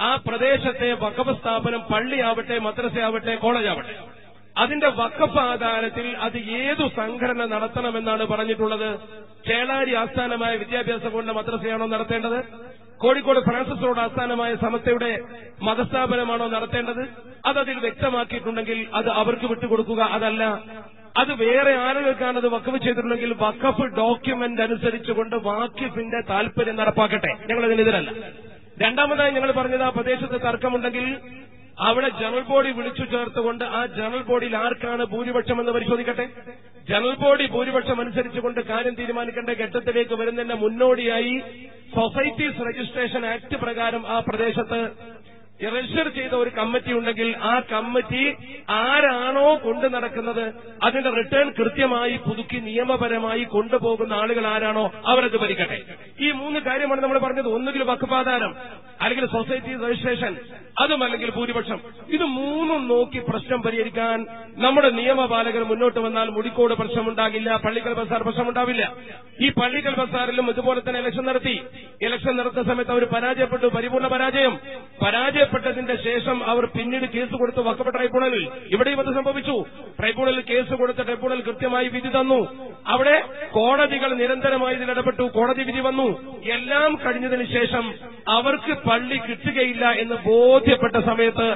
ആ പ്രദേശത്തെ വക്കഫ് സ്ഥാപനം പള്ളിയാവട്ടെ മദ്രസയാവട്ടെ കോളേജാവട്ടെ. അതിന്റെ വക്കഫ് ആധാരത്തിൽ അത് ഏതു സംഘടന നടത്തണമെന്നാണ് പറഞ്ഞിട്ടുള്ളത്? ചേളാരി ആസ്ഥാനമായ വിദ്യാഭ്യാസ ബോർഡിന്റെ മദ്രസയാണോ നടത്തേണ്ടത്? കോഴിക്കോട് ഫ്രാൻസിസ് റോഡ് ആസ്ഥാനമായ സമസ്തയുടെ മതസ്ഥാപനമാണോ നടത്തേണ്ടത്? അതതിൽ വ്യക്തമാക്കിയിട്ടുണ്ടെങ്കിൽ അത് അവർക്ക് വിട്ടുകൊടുക്കുക അതല്ല. അത് വേറെ ആളുകൾക്കാണ് അത് വക്കഫ് ചെയ്തിട്ടുണ്ടെങ്കിൽ വക്കഫ് ഡോക്യുമെന്റ് അനുസരിച്ചുകൊണ്ട് വാക്കിഫിന്റെ താല്പര്യം നടപ്പാക്കട്ടെ. ഞങ്ങൾ അതിനെതിരല്ല. രണ്ടാമതായി ഞങ്ങൾ പറഞ്ഞത് ആ പ്രദേശത്ത് തർക്കമുണ്ടെങ്കിൽ അവിടെ ജനറൽ ബോഡി വിളിച്ചു ചേർത്തുകൊണ്ട് ആ ജനറൽ ബോഡിയിൽ ആർക്കാണ് ഭൂരിപക്ഷം എന്ന് പരിശോധിക്കട്ടെ? ജനറൽ ബോഡി ഭൂരിപക്ഷം അനുസരിച്ചുകൊണ്ട് കാര്യം തീരുമാനിക്കേണ്ട ഘട്ടത്തിലേക്ക് വരുന്നതിന് മുന്നോടിയായി സൊസൈറ്റീസ് രജിസ്ട്രേഷൻ ആക്ട് പ്രകാരം ആ പ്രദേശത്ത് രജിസ്റ്റർ ചെയ്ത ഒരു കമ്മിറ്റി ഉണ്ടെങ്കിൽ ആ കമ്മിറ്റി ആരാണോ കൊണ്ടു നടക്കുന്നത് അതിന്റെ റിട്ടേൺ കൃത്യമായി പുതുക്കി നിയമപരമായി കൊണ്ടുപോകുന്ന ആളുകൾ ആരാണോ അവരത് ഭരിക്കട്ടെ. ഈ മൂന്ന് കാര്യമാണ് നമ്മൾ പറഞ്ഞത്. ഒന്നുകിൽ വക്കുപാധാരം അല്ലെങ്കിൽ സൊസൈറ്റി രജിസ്ട്രേഷൻ അതുമല്ലെങ്കിൽ ഭൂരിപക്ഷം ഇത് മൂന്നും നോക്കി പ്രശ്നം പരിഹരിക്കാൻ നമ്മുടെ നിയമപാലകർ മുന്നോട്ട് വന്നാൽ മുടിക്കോട് പ്രശ്നമുണ്ടാകില്ല പള്ളിക്കൽ ബസാർ പ്രശ്നമുണ്ടാവില്ല. ഈ പള്ളിക്കൽ ബസാറിലും ഇതുപോലെ തന്നെ ഇലക്ഷൻ നടത്തി. ഇലക്ഷൻ നടത്തുന്ന സമയത്ത് അവർ പരാജയപ്പെട്ടു പരിപൂർണ പരാജയം. പരാജയപ്പെട്ടതിന്റെ ശേഷം അവർ പിന്നീട് കേസ് കൊടുത്തു വക്കപ്പെട്ട ട്രൈബ്യൂണലിൽ. ഇവിടെയും അത് സംഭവിച്ചു. ട്രൈബ്യൂണലിൽ കേസ് കൊടുത്ത ട്രൈബ്യൂണൽ കൃത്യമായി വിധി തന്നു. അവിടെ കോടതികൾ നിരന്തരമായി ഇതിൽ ഇടപെട്ടു കോടതി വിധി വന്നു. എല്ലാം കഴിഞ്ഞതിന് ശേഷം അവർക്ക് പള്ളി കിട്ടുകയില്ല എന്ന് ബോധ്യപ്പെട്ട സമയത്ത്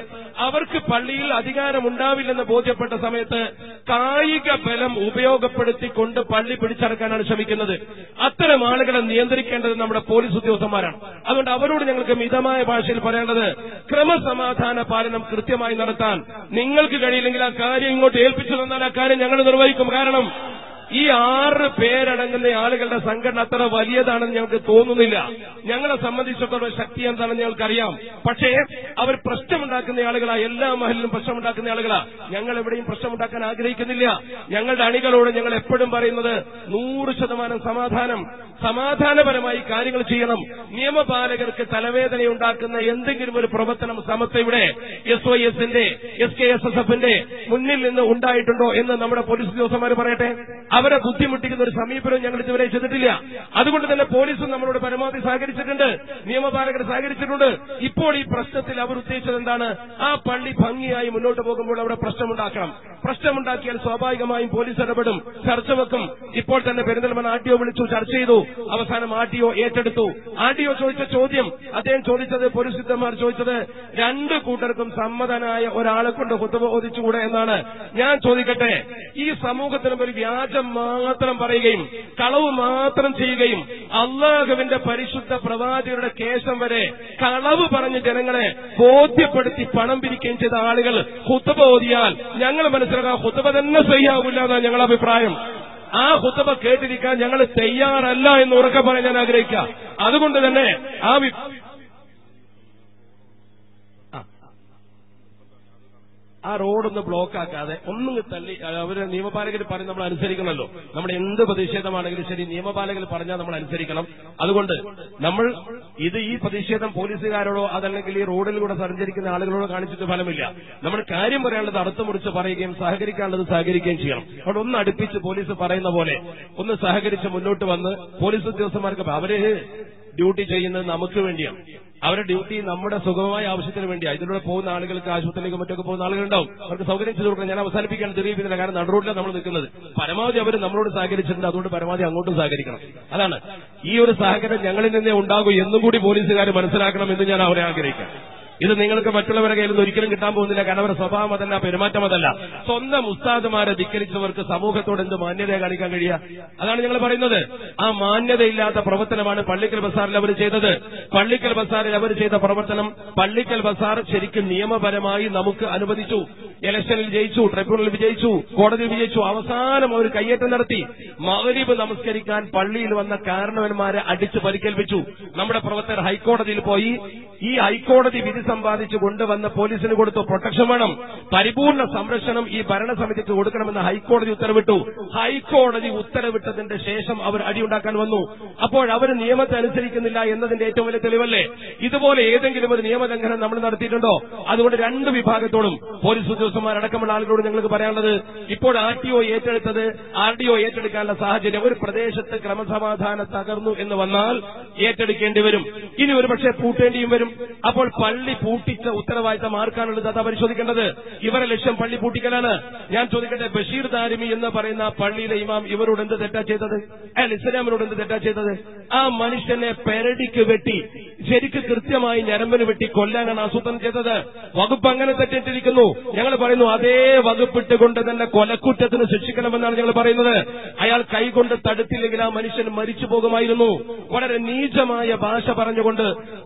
അവർക്ക് പള്ളിയിൽ അധികാരമുണ്ടാവില്ലെന്ന് ബോധ്യപ്പെട്ട സമയത്ത് കായിക ബലം ഉപയോഗപ്പെടുത്തിക്കൊണ്ട് പള്ളി പിടിച്ചടക്കാനാണ് ശ്രമിക്കുന്നത്. അത്തരം ആളുകളെ നിയന്ത്രിക്കേണ്ടത് നമ്മുടെ പോലീസ് ഉദ്യോഗസ്ഥന്മാരാണ്. അതുകൊണ്ട് അവരോട് ഞങ്ങൾക്ക് മിതമായ ഭാഷയിൽ പറയേണ്ടത് ക്രമസമാധാന പാലനം കൃത്യമായി നടത്താൻ നിങ്ങൾക്ക് കഴിയില്ലെങ്കിൽ ആ കാര്യം ഇങ്ങോട്ട് ഏൽപ്പിച്ചു തന്നാൽ ആ കാര്യം ഞങ്ങൾ നിർവഹിക്കും. കാരണം ഈ ആറ് പേരടങ്ങുന്ന ആളുകളുടെ സംഘടന അത്ര വലിയതാണെന്ന് ഞങ്ങൾക്ക് തോന്നുന്നില്ല. ഞങ്ങളെ സംബന്ധിച്ചിടത്തോളം ശക്തി എന്താണെന്ന് ഞങ്ങൾക്കറിയാം. പക്ഷേ അവർ പ്രശ്നമുണ്ടാക്കുന്ന ആളുകളാ. എല്ലാ മഹലിലും പ്രശ്നമുണ്ടാക്കുന്ന ആളുകളാ. ഞങ്ങൾ എവിടെയും പ്രശ്നമുണ്ടാക്കാൻ ആഗ്രഹിക്കുന്നില്ല. ഞങ്ങളുടെ അണികളോട് ഞങ്ങൾ എപ്പോഴും പറയുന്നത് നൂറ് ശതമാനം സമാധാനം. സമാധാനപരമായി കാര്യങ്ങൾ ചെയ്യണം. നിയമപാലകർക്ക് തലവേദനയുണ്ടാക്കുന്ന എന്തെങ്കിലും ഒരു പ്രവർത്തനം സമസ്തയുടെ എസ് വൈ എസിന്റെ എസ് കെ എസ് എസ് എഫിന്റെ മുന്നിൽ നിന്ന് ഉണ്ടായിട്ടുണ്ടോ എന്ന് നമ്മുടെ പോലീസ് ഉദ്യോഗസ്ഥന്മാർ പറയട്ടെ? അവരെ ബുദ്ധിമുട്ടിക്കുന്ന ഒരു സമീപനവും ഞങ്ങൾ ഇതുവരെ ചെയ്തിട്ടില്ല. അതുകൊണ്ട് തന്നെ പോലീസും നമ്മളോട് പരമാവധി സഹകരിച്ചിട്ടുണ്ട്. നിയമപാലകർ സഹകരിച്ചിട്ടുണ്ട്. ഇപ്പോൾ ഈ പ്രശ്നത്തിൽ അവർ ഉദ്ദേശിച്ചത് എന്താണ്? ആ പള്ളി ഭംഗിയായി മുന്നോട്ട് പോകുമ്പോൾ അവിടെ പ്രശ്നമുണ്ടാക്കണം. പ്രശ്നമുണ്ടാക്കിയാൽ സ്വാഭാവികമായും പോലീസ് ഇടപെടും. ചർച്ച വെക്കും. ഇപ്പോൾ തന്നെ പെരിന്തൽമൺ ആർ വിളിച്ചു ചർച്ച ചെയ്തു. അവസാനം ആർ ഏറ്റെടുത്തു. ആർ ചോദിച്ച ചോദ്യം. അദ്ദേഹം ചോദിച്ചത് പോലീസ് സിദ്ധന്മാർ ചോദിച്ചത് രണ്ട് കൂട്ടർക്കും സമ്മതനായ ഒരാളെ കൊണ്ട് ഓദിച്ചുകൂടെ എന്നാണ്? ഞാൻ ചോദിക്കട്ടെ ഈ സമൂഹത്തിനും ഒരു വ്യാജം മാത്രം പറയുകയും കളവ് മാത്രം ചെയ്യുകയും അള്ളാഹുവിന്റെ പരിശുദ്ധ പ്രവാചകരുടെ കേശം വരെ കളവ് പറഞ്ഞ് ജനങ്ങളെ ബോധ്യപ്പെടുത്തി പണം പിരിക്കുകയും ചെയ്ത ആളുകൾ ഹുത്തബ ഓതിയാൽ ഞങ്ങൾ മനസ്സിലാക്കാം ഹുത്തബ തന്നെ ചെയ്യാവില്ല എന്നാണ് ഞങ്ങളുടെ അഭിപ്രായം ആ ഹുത്തബ കേട്ടിരിക്കാൻ ഞങ്ങൾ തയ്യാറല്ല എന്ന് ഉറക്കെ പറയാൻ ഞാൻ ആഗ്രഹിക്കാം അതുകൊണ്ട് തന്നെ ആ. ആ റോഡൊന്ന് ബ്ലോക്ക് ആക്കാതെ ഒന്നും തള്ളി അവർ നിയമപാലകർ പറഞ്ഞ് നമ്മൾ അനുസരിക്കണമല്ലോ. നമ്മുടെ എന്ത് പ്രതിഷേധമാണെങ്കിലും ശരി നിയമപാലകർ പറഞ്ഞാൽ നമ്മൾ അനുസരിക്കണം. അതുകൊണ്ട് നമ്മൾ ഇത് ഈ പ്രതിഷേധം പോലീസുകാരോടോ അതല്ലെങ്കിൽ ഈ റോഡിലൂടെ സഞ്ചരിക്കുന്ന ആളുകളോടോ കാണിച്ചിട്ട് ഫലമില്ല. നമ്മൾ കാര്യം പറയാനുള്ളത് അറുത്ത് മുറിച്ച് പറയുകയും സഹകരിക്കാനുള്ളത് സഹകരിക്കുകയും ചെയ്യണം. അവിടെ ഒന്ന് അടുപ്പിച്ച് പോലീസ് പറയുന്ന പോലെ ഒന്ന് സഹകരിച്ച് മുന്നോട്ട് വന്ന് പോലീസ് ഉദ്യോഗസ്ഥന്മാർക്ക് അവരെ ഡ്യൂട്ടി ചെയ്യുന്നത് നമുക്ക് വേണ്ടിയാണ്. അവരുടെ ഡ്യൂട്ടി നമ്മുടെ സുഗമമായ ആവശ്യത്തിന് വേണ്ടി ഇതിലൂടെ പോകുന്ന ആളുകൾക്ക് ആശുപത്രിയിലേക്ക് മറ്റൊക്കെ പോകുന്ന ആളുകളുണ്ടാവും. അവർക്ക് സൗകര്യം ചെയ്തു കൊടുക്കണം. ഞാൻ അവസാനിപ്പിക്കാൻ ചെറിയ രീതിയിലാണ് കാരണം നടുറോഡിലാണ് നമ്മൾ നിൽക്കുന്നത്. പരമാവധി അവർ നമ്മളോട് സഹകരിച്ചിട്ടുണ്ട്. അതുകൊണ്ട് പരമാവധി അങ്ങോട്ടും സഹകരിക്കണം. അതാണ്. ഈ ഒരു സഹകരണം ഞങ്ങളിൽ നിന്നേ ഉണ്ടാകൂ എന്നും കൂടി പോലീസുകാർ മനസ്സിലാക്കണം എന്ന് ഞാൻ അവരെ ആഗ്രഹിക്കാം. ഇത് നിങ്ങൾക്ക് മറ്റുള്ളവരുടെ കയ്യിൽ നിന്ന് ഒരിക്കലും കിട്ടാൻ പോകുന്നില്ല. കാരണം അവരുടെ സ്വഭാവം അതല്ല പെരുമാറ്റം അതല്ല. സ്വന്തം ഉസ്താദുമാരെ ധിക്കരിച്ചവർക്ക് സമൂഹത്തോട് എന്ത് മാന്യത കാണിക്കാൻ കഴിയുക? അതാണ് ഞങ്ങൾ പറയുന്നത്. ആ മാന്യതയില്ലാത്ത പ്രവർത്തനമാണ് പള്ളിക്കൽ ബസാറിൽ അവർ ചെയ്തത്. പള്ളിക്കൽ ബസാറിൽ അവർ ചെയ്ത പ്രവർത്തനം പള്ളിക്കൽ ബസാർ ശരിക്കും നിയമപരമായി നമുക്ക് അനുവദിച്ചു. ഇലക്ഷനിൽ ജയിച്ചു ട്രിബ്യൂണലിൽ വിജയിച്ചു കോടതിയിൽ വിജയിച്ചു. അവസാനം അവർ കയ്യേറ്റം നടത്തി. മകരീബ് നമസ്കരിക്കാൻ പള്ളിയിൽ വന്ന കാരണവന്മാരെ അടിച്ചു പരിക്കേൽപ്പിച്ചു. നമ്മുടെ പ്രവർത്തകർ ഹൈക്കോടതിയിൽ പോയി. ഈ ഹൈക്കോടതി വിധി സമ്പാദിച്ചു കൊണ്ടുവന്ന് പോലീസിന് കൊടുത്തു പ്രൊട്ടക്ഷൻ വേണം. പരിപൂർണ സംരക്ഷണം ഈ ഭരണസമിതിക്ക് കൊടുക്കണമെന്ന് ഹൈക്കോടതി ഉത്തരവിട്ടു. ഹൈക്കോടതി ഉത്തരവിട്ടതിന്റെ ശേഷം അവർ അടിയുണ്ടാക്കാൻ വന്നു. അപ്പോൾ അവർ നിയമത്തെ അനുസരിക്കുന്നില്ല എന്നതിന്റെ ഏറ്റവും വലിയ തെളിവല്ലേ? ഇതുപോലെ ഏതെങ്കിലും ഒരു നിയമലംഘനം നമ്മൾ നടത്തിയിട്ടുണ്ടോ? അതുകൊണ്ട് രണ്ട് വിഭാഗത്തോടും പോലീസ് ഉദ്യോഗസ്ഥന്മാരടക്കമുള്ള ആളുകളോട് ഞങ്ങൾക്ക് പറയാനുള്ളത് ഇപ്പോൾ ആർ ടി ഒ ഏറ്റെടുത്തത് ആർ ഡി ഒ ഏറ്റെടുക്കാനുള്ള സാഹചര്യം ഒരു പ്രദേശത്ത് ക്രമസമാധാനം തകർന്നു എന്ന് വന്നാൽ ഏറ്റെടുക്കേണ്ടി വരും. ഇനി ഒരുപക്ഷെ പൂട്ടേണ്ടിയും വരും. അപ്പോൾ പള്ളി പൂട്ടിച്ച ഉത്തരവാദിത്തം ആർക്കാണുള്ളത് അതാ പരിശോധിക്കേണ്ടത്? ഇവരെ ലക്ഷ്യം പള്ളി പൂട്ടിക്കലാണ്. ഞാൻ ചോദിക്കട്ടെ ബഷീർ ദാരിമി എന്ന് പറയുന്ന പള്ളിയിലെ ഇമാം ഇവരോട് എന്ത് തെറ്റാ ചെയ്തത്? അയാൾ ഇസ്ലാമിനോട് എന്ത് തെറ്റാ ചെയ്തത്? ആ മനുഷ്യനെ പെരടിക്ക് വെട്ടി ശരിക്ക് കൃത്യമായി ഞരമ്പിന് വെട്ടി കൊല്ലാനാണ് ആസൂത്രണം ചെയ്തത്. വകുപ്പ് അങ്ങനെ തെറ്റിട്ടിരിക്കുന്നു ഞങ്ങൾ പറയുന്നു അതേ വകുപ്പിട്ടുകൊണ്ട് തന്നെ കൊലക്കുറ്റത്തിന് ശിക്ഷിക്കണമെന്നാണ് ഞങ്ങൾ പറയുന്നത്. അയാൾ കൈകൊണ്ട് തടുത്തില്ലെങ്കിൽ ആ മനുഷ്യൻ മരിച്ചു പോകുമായിരുന്നു. വളരെ നീചമായ ഭാഷ പറഞ്ഞുകൊണ്ട്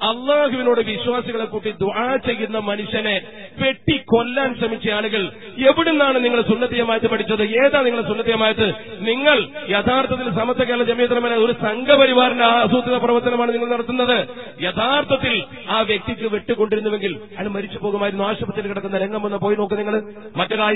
അള്ളാഹുവിനോട് വിശ്വാസികളെ കൂട്ടി ദ്വാ ചെയ്യുന്ന മനുഷ്യനെ വെട്ടി കൊല്ലാൻ ശ്രമിച്ച ആളുകൾ എവിടുന്നാണ് നിങ്ങൾ സുന്നദ്ധീയമായിട്ട് പഠിച്ചത്? ഏതാ നിങ്ങൾ സുന്നത്തിയമായത്? നിങ്ങൾ യഥാർത്ഥത്തിൽ സമത്വ കേരള ജമീയതരമന ഒരു സംഘപരിവാറിന്റെ ആസൂത്രിത പ്രവർത്തനമാണ് നിങ്ങൾ നടത്തുന്നത്. യഥാർത്ഥത്തിൽ ആ വ്യക്തിക്ക് വെട്ടുകൊണ്ടിരുന്നുവെങ്കിൽ അയാൾ മരിച്ചു പോകുമായിരുന്നു. ആശുപത്രിയിൽ കിടക്കുന്ന രംഗം വന്ന് പോയി നോക്ക് നിങ്ങൾ. മറ്റൊരാൾ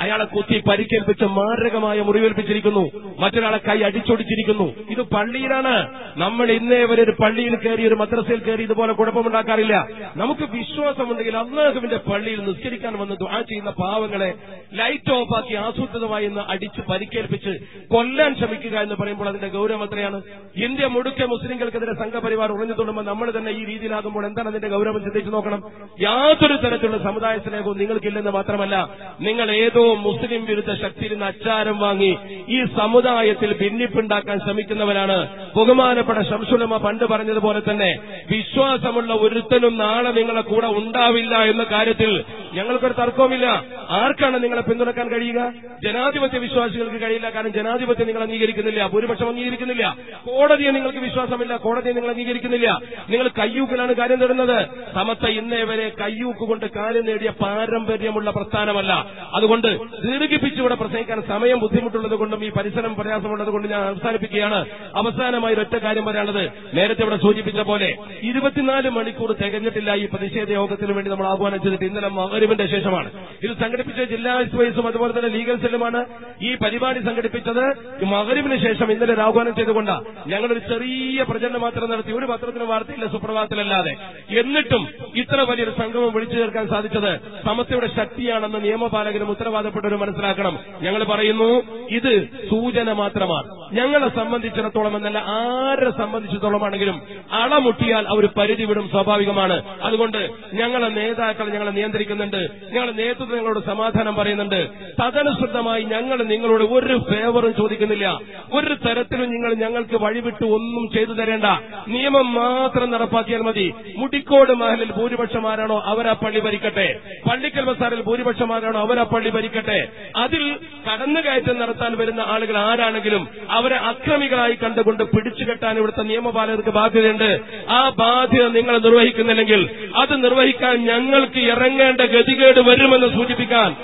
അയാളെ കുത്തി പരിക്കേൽപ്പിച്ച് മാരകമായ മുറിവേൽപ്പിച്ചിരിക്കുന്നു. മറ്റൊരാളെ കൈ അടിച്ചൊടിച്ചിരിക്കുന്നു. ഇത് പള്ളിയിലാണ്. നമ്മൾ ഇന്നേ വരെ ഒരു പള്ളിയിൽ കയറി ഒരു മദ്രസയിൽ കയറി ഇതുപോലെ കുഴപ്പമുണ്ടാക്കാറില്ല. നമുക്ക് വിശ്വാസമുണ്ടെങ്കിൽ അള്ളാഹുവിന്റെ പള്ളിയിൽ നിസ്കരിക്കാൻ വന്ന് ദുആ ചെയ്യുന്ന പാവങ്ങളെ ലൈറ്റ് ഓഫ് ആക്കി ആസൂത്രിതമായി ഇന്ന് അടിച്ച് പരിക്കേൽപ്പിച്ച് കൊല്ലാൻ ശ്രമിക്കുക എന്ന് പറയുമ്പോൾ അതിന്റെ ഗൗരവം എത്രയാണ്? ഇന്ത്യ മുഴുക്കെ മുസ്ലിംകൾക്കെതിരെ സംഘപരിവാർ ഉറഞ്ഞു തുടങ്ങുമ്പോൾ നമ്മൾ തന്നെ ഈ രീതിയിലാകുമ്പോൾ എന്താണ് അതിന്റെ ഗൗരവം ചിന്തിച്ചു നോക്കണം? യാതൊരു തരത്തിലുള്ള സമുദായ സ്നേഹവും നിങ്ങൾക്കില്ലെന്ന് മാത്രമല്ല നിങ്ങൾ ഏതോ മുസ്ലിം വിരുദ്ധ ശക്തിയിൽ നിന്ന് അച്ചാരം വാങ്ങി ഈ സമുദായത്തിൽ ഭിന്നിപ്പുണ്ടാക്കാൻ ശ്രമിക്കുന്നവരാണ് ബഹുമാനപ്പെട്ട ശംസുലമ പണ്ട് പറഞ്ഞതുപോലെ തന്നെ വിശ്വാസമുള്ള ഒരുത്തനും നാളെ നിങ്ങളെ കൂടെ ഉണ്ടാവില്ല എന്ന കാര്യത്തിൽ ഞങ്ങൾക്കൊരു തർക്കവുമില്ല. ആർക്കാണ് നിങ്ങളെ പിന്തുണക്കാൻ കഴിയുക? ജനാധിപത്യ വിശ്വാസികൾക്ക് കഴിയില്ല. കാരണം ജനാധിപത്യം നിങ്ങൾ അംഗീകരിക്കുന്നില്ല. ഭൂരിപക്ഷം അംഗീകരിക്കുന്നില്ല. കോടതിയെ നിങ്ങൾക്ക് വിശ്വാസമില്ല. കോടതിയെ നിങ്ങൾ അംഗീകരിക്കുന്നില്ല. നിങ്ങൾ കയ്യൂക്കിലാണ് കാര്യം നേടുന്നത്. സമത്ത ഇന്നേ വരെ കയ്യൂക്ക് കൊണ്ട് കാര്യം നേടിയ പാരമ്പര്യമുള്ള പ്രസ്ഥാനമല്ല. അതുകൊണ്ട് ദീർഘിപ്പിച്ചുകൂടെ പ്രസംഗിക്കാൻ സമയം ബുദ്ധിമുട്ടുള്ളത് കൊണ്ടും ഈ പരിസരം പ്രയാസമുള്ളത് കൊണ്ട് ഞാൻ അവസാനിപ്പിക്കുകയാണ്. അവസാനമായി ഒറ്റ കാര്യം പറയാനുള്ളത്. നേരത്തെ ഇവിടെ സൂചിപ്പിച്ച പോലെ ഇരുപത്തിനാല് മണിക്കൂർ തികഞ്ഞിട്ടില്ല ഈ പ്രതിഷേധ യോഗത്തിന് വേണ്ടി നമ്മൾ ആഹ്വാനം ചെയ്തിട്ട് ഇന്നലെ മകരിവിന്റെ ശേഷമാണ്. ഇത് സംഘടിപ്പിച്ച ജില്ലാ വൈസും അതുപോലെ തന്നെ ലീഗൽ സെല്ലുമാണ് ഈ പരിപാടി സംഘടിപ്പിച്ചത് മകരിവിന് ശേഷം ഇന്നലെ ആഹ്വാനം ചെയ്തുകൊണ്ട് ഞങ്ങളൊരു ചെറിയ പ്രചരണം മാത്രം നടത്തി. ഒരു പത്രത്തിന് വാർത്തയില്ല സുപ്രഭാതത്തിലല്ലാതെ. എന്നിട്ടും ഇത്ര വലിയൊരു സംഗമം വിളിച്ചു ചേർക്കാൻ സാധിച്ചത് സമസ്തയുടെ ശക്തിയാണെന്ന് നിയമപാലകരും ഉത്തരവാദപ്പെട്ടവരും മനസ്സിലാക്കണം. ഞങ്ങൾ പറയുന്നു ഇത് സൂചന മാത്രമാണ്. ഞങ്ങളെ സംബന്ധിച്ചിടത്തോളം എന്നല്ല ആരെ സംബന്ധിച്ചിടത്തോളമാണെങ്കിലും അളമുട്ടിയാൽ അവർ പരിധി വിടും സ്വാഭാവികമാണ്. അതുകൊണ്ട് ഞങ്ങളെ നേതാക്കൾ ഞങ്ങളെ നിയന്ത്രിക്കുന്നുണ്ട്. ഞങ്ങളെ നേതൃത്വം നിങ്ങളോട് സമാധാനം പറയുന്നുണ്ട്. തദനുസൃതമായി ഞങ്ങൾ നിങ്ങളോട് ഒരു ഫേവറും ചോദിക്കുന്നില്ല. ഒരു തരത്തിലും നിങ്ങൾ ഞങ്ങൾക്ക് വഴിവിട്ട് ഒന്നും ചെയ്തു തരേണ്ട. നിയമം മാത്രം നടപ്പാക്കിയാൽ മതി. മുടിക്കോട് മഹലിൽ ഭൂരിപക്ഷം ആരാണോ അവരാ പള്ളി ഭരിക്കട്ടെ. പള്ളിക്കൽ ബസാറിൽ ഭൂരിപക്ഷം ആരാണോ അവരാ പള്ളി ഭരിക്കട്ടെ. അതിൽ കടന്നുകയറ്റം നടത്താൻ വരുന്ന ആളുകൾ ആരാണെങ്കിലും അവരെ അക്രമികളായി കണ്ടുകൊണ്ട് പിടിച്ചുകെട്ടാൻ ഇവിടുത്തെ നിയമപാലകർക്ക് ബാധ്യതയുണ്ട്. ആ ബാധ്യത നിങ്ങൾ നിർവഹിക്കുന്നില്ലെങ്കിൽ അത് നിർവഹിക്കാൻ ഞങ്ങൾക്ക് ഇറങ്ങേണ്ട ഗതികേട് വരുമെന്ന് സൂചിപ്പിക്കാൻ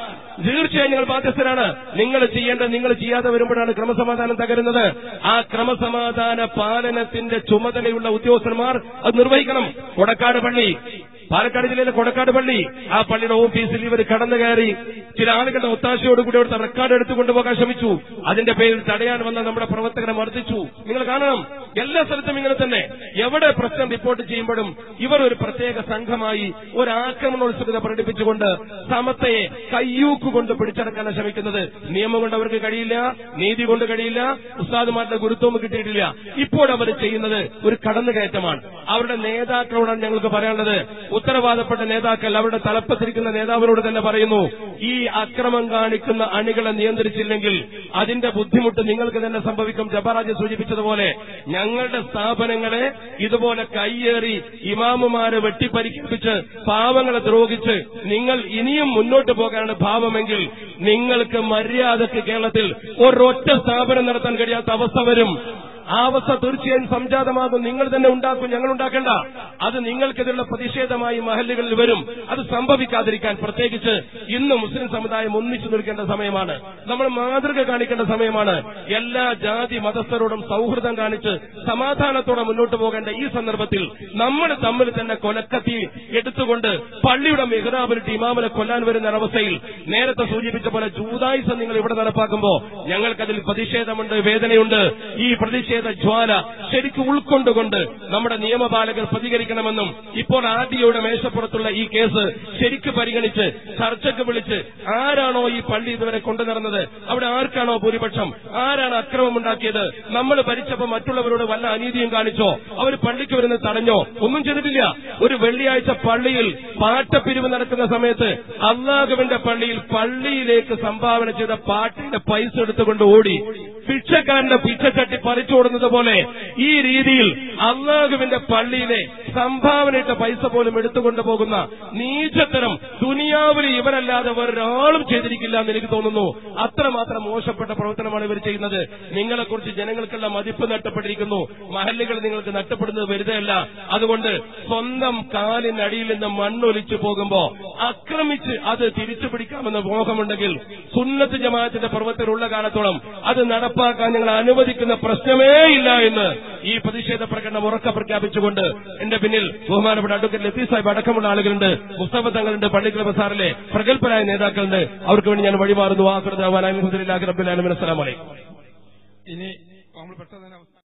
തീർച്ചയായും നിങ്ങൾ ബാധ്യസ്ഥരാണ്. നിങ്ങൾ ചെയ്യേണ്ട നിങ്ങൾ ചെയ്യാതെ വരുമ്പോഴാണ് ക്രമസമാധാനം തകരുന്നത്. ആ ക്രമസമാധാന പാലനത്തിന്റെ ചുമതലയുള്ള ഉദ്യോഗസ്ഥന്മാർ അത് നിർവഹിക്കണം. കൊടക്കാട് പള്ളി. പാലക്കാട് ജില്ലയിലെ കൊടക്കാട് പള്ളി. ആ പള്ളിയുടെ ഓഫീസിൽ ഇവർ കടന്നു കയറി. ചില ആളുകളുടെ ഒത്താശയോടുകൂടി അവിടുത്തെ റെക്കോർഡ് എടുത്തു കൊണ്ടുപോകാൻ ശ്രമിച്ചു. അതിന്റെ പേരിൽ തടയാൻ വന്ന നമ്മുടെ പ്രവർത്തകരെ മർദ്ദിച്ചു. നിങ്ങൾ കാണണം. എല്ലാ സ്ഥലത്തും ഇങ്ങനെ തന്നെ. എവിടെ പ്രശ്നം റിപ്പോർട്ട് ചെയ്യുമ്പോഴും ഇവർ ഒരു പ്രത്യേക സംഘമായി ഒരു ആക്രമണോത്സുകത പ്രകടിപ്പിച്ചുകൊണ്ട് സമത്തയെ കയ്യൂക്ക് കൊണ്ട് പിടിച്ചടക്കാനാണ് ശ്രമിക്കുന്നത്. നിയമം കൊണ്ട് അവർക്ക് കഴിയില്ല. നീതി കൊണ്ട് കഴിയില്ല. ഉസ്താദുമാരുടെ ഗുരുത്വം കിട്ടിയിട്ടില്ല. ഇപ്പോൾ അവർ ചെയ്യുന്നത് ഒരു കടന്നുകയറ്റമാണ്. അവരുടെ നേതാക്കളോടാണ് ഞങ്ങൾക്ക് പറയാനുള്ളത്. ഉത്തരവാദപ്പെട്ട നേതാക്കൾ അവരുടെ തലപ്പത്തിരിക്കുന്ന നേതാവിനോട് തന്നെ പറയുന്നു ഈ അക്രമം കാണിക്കുന്ന അണികളെ നിയന്ത്രിച്ചില്ലെങ്കിൽ അതിന്റെ ബുദ്ധിമുട്ട് നിങ്ങൾക്ക് തന്നെ സംഭവിക്കും. ജബറാജ് സൂചിപ്പിച്ചതുപോലെ ഞങ്ങളുടെ സ്ഥാപനങ്ങളെ ഇതുപോലെ കയ്യേറി ഇമാമുമാരെ വെട്ടിപ്പരിക്കേൽപ്പിച്ച് പാവങ്ങളെ ദ്രോഹിച്ച് നിങ്ങൾ ഇനിയും മുന്നോട്ട് പോകാനാണ് ഭാവമെങ്കിൽ നിങ്ങൾക്ക് മര്യാദയ്ക്ക് കേരളത്തിൽ ഒരൊറ്റ സ്ഥാപനം നടത്താൻ കഴിയാത്ത അവസ്ഥ വരും. ആ അവസ്ഥ തീർച്ചയായും സംജാതമാകും. നിങ്ങൾ തന്നെ ഉണ്ടാക്കും ഞങ്ങൾ ഉണ്ടാക്കേണ്ട. അത് നിങ്ങൾക്കെതിരുള്ള പ്രതിഷേധമായി മഹല്ലുകളിൽ വരും. അത് സംഭവിക്കാതിരിക്കാൻ പ്രത്യേകിച്ച് ഇന്ന് മുസ്ലിം സമുദായം ഒന്നിച്ചു നിൽക്കേണ്ട സമയമാണ്. നമ്മൾ മാതൃക കാണിക്കേണ്ട സമയമാണ്. എല്ലാ ജാതി മതസ്ഥരോടും സൗഹൃദം കാണിച്ച് സമാധാനത്തോടെ മുന്നോട്ട് പോകേണ്ട ഈ സന്ദർഭത്തിൽ നമ്മൾ തമ്മിൽ തന്നെ കൊലക്കത്തി എടുത്തുകൊണ്ട് പള്ളിയുടെ മികതാപുരട്ടി ഇമാമിനെ കൊല്ലാൻ വരുന്ന അവസ്ഥയിൽ നേരത്തെ സൂചിപ്പിച്ച പോലെ ജൂതായുസം നിങ്ങൾ ഇവിടെ നടപ്പാക്കുമ്പോൾ ഞങ്ങൾക്കതിൽ പ്രതിഷേധമുണ്ട് വേദനയുണ്ട്. ഈ പ്രതിഷേധം പ്രതിഷേധ ജ്വാല ശരിക്കും ഉൾക്കൊണ്ടുകൊണ്ട് നമ്മുടെ നിയമപാലകർ പ്രതികരിക്കണമെന്നും ഇപ്പോൾ ആദ്യയുടെ മേശപ്പുറത്തുള്ള ഈ കേസ് ശരിക്ക് പരിഗണിച്ച് ചർച്ചയ്ക്ക് വിളിച്ച് ആരാണോ ഈ പള്ളി ഇതുവരെ കൊണ്ടുനടന്നത്? അവിടെ ആർക്കാണോ ഭൂരിപക്ഷം? ആരാണ് അക്രമമുണ്ടാക്കിയത് നമ്മൾ ഭരിച്ചപ്പോൾ മറ്റുള്ളവരോട് വല്ല അനീതിയും കാണിച്ചോ? അവർ പള്ളിക്ക് വരുന്നത് തടഞ്ഞോ? ഒന്നും ചെയ്തിട്ടില്ല. ഒരു വെള്ളിയാഴ്ച പള്ളിയിൽ പാട്ടപ്പിരിവ് നടക്കുന്ന സമയത്ത് അള്ളാഹുവിന്റെ പള്ളിയിൽ പള്ളിയിലേക്ക് സംഭാവന ചെയ്ത പാട്ടിന്റെ പൈസ എടുത്തുകൊണ്ട് ഓടി. ഭിക്ഷക്കാരന്റെ പിച്ചച്ചട്ടി പറിച്ചോടുന്നത് പോലെ ഈ രീതിയിൽ അള്ളാഹുവിന്റെ പള്ളിയിലെ സംഭാവനയിട്ട പൈസ പോലും എടുത്തുകൊണ്ടു പോകുന്ന നീചത്തരം ദുനിയാവിൽ ഇവരല്ലാതെ ഒരാളും ചെയ്തിരിക്കില്ല എന്ന് എനിക്ക് തോന്നുന്നു. അത്രമാത്രം മോശപ്പെട്ട പ്രവർത്തനമാണ് ഇവർ ചെയ്യുന്നത്. നിങ്ങളെക്കുറിച്ച് ജനങ്ങൾക്കുള്ള മതിപ്പ് നഷ്ടപ്പെട്ടിരിക്കുന്നു. മഹല്ലുകൾ നിങ്ങൾക്ക് നഷ്ടപ്പെടുന്നത് വെറുതെയല്ല. അതുകൊണ്ട് സ്വന്തം കാലിനടിയിൽ നിന്ന് മണ്ണൊലിച്ചു പോകുമ്പോ ആക്രമിച്ച് അത് തിരിച്ചു പിടിക്കാമെന്ന മോഹമുണ്ടെങ്കിൽ സുന്നത്ത് ജമാഅത്തിന്റെ പർവത്തിലുള്ള കാലത്തോളം അത് നടപ്പാക്കാൻ ഞങ്ങൾ അനുവദിക്കുന്ന പ്രശ്നമേ ഇല്ല എന്ന് ഈ പ്രതിഷേധ പ്രകടനം ഉറക്ക പ്രഖ്യാപിച്ചുകൊണ്ട് എന്റെ പിന്നിൽ ബഹുമാനപ്പെട്ട അഡ്വക്കേറ്റ് ലത്തീഫ് സാഹിബ് അടക്കമുള്ള ആളുകളുണ്ട് മുസ്തഫ തങ്ങളുണ്ട് പള്ളിക്കൽ ബസാറിലെ പ്രഗത്ഭരായ നേതാക്കളുണ്ട്. അവർക്ക് വേണ്ടി ഞാൻ വഴിമാറുന്നു. ആ അസ്സലാമലൈക്കും ഇനി നമ്മൾ പെട്ടെന്ന്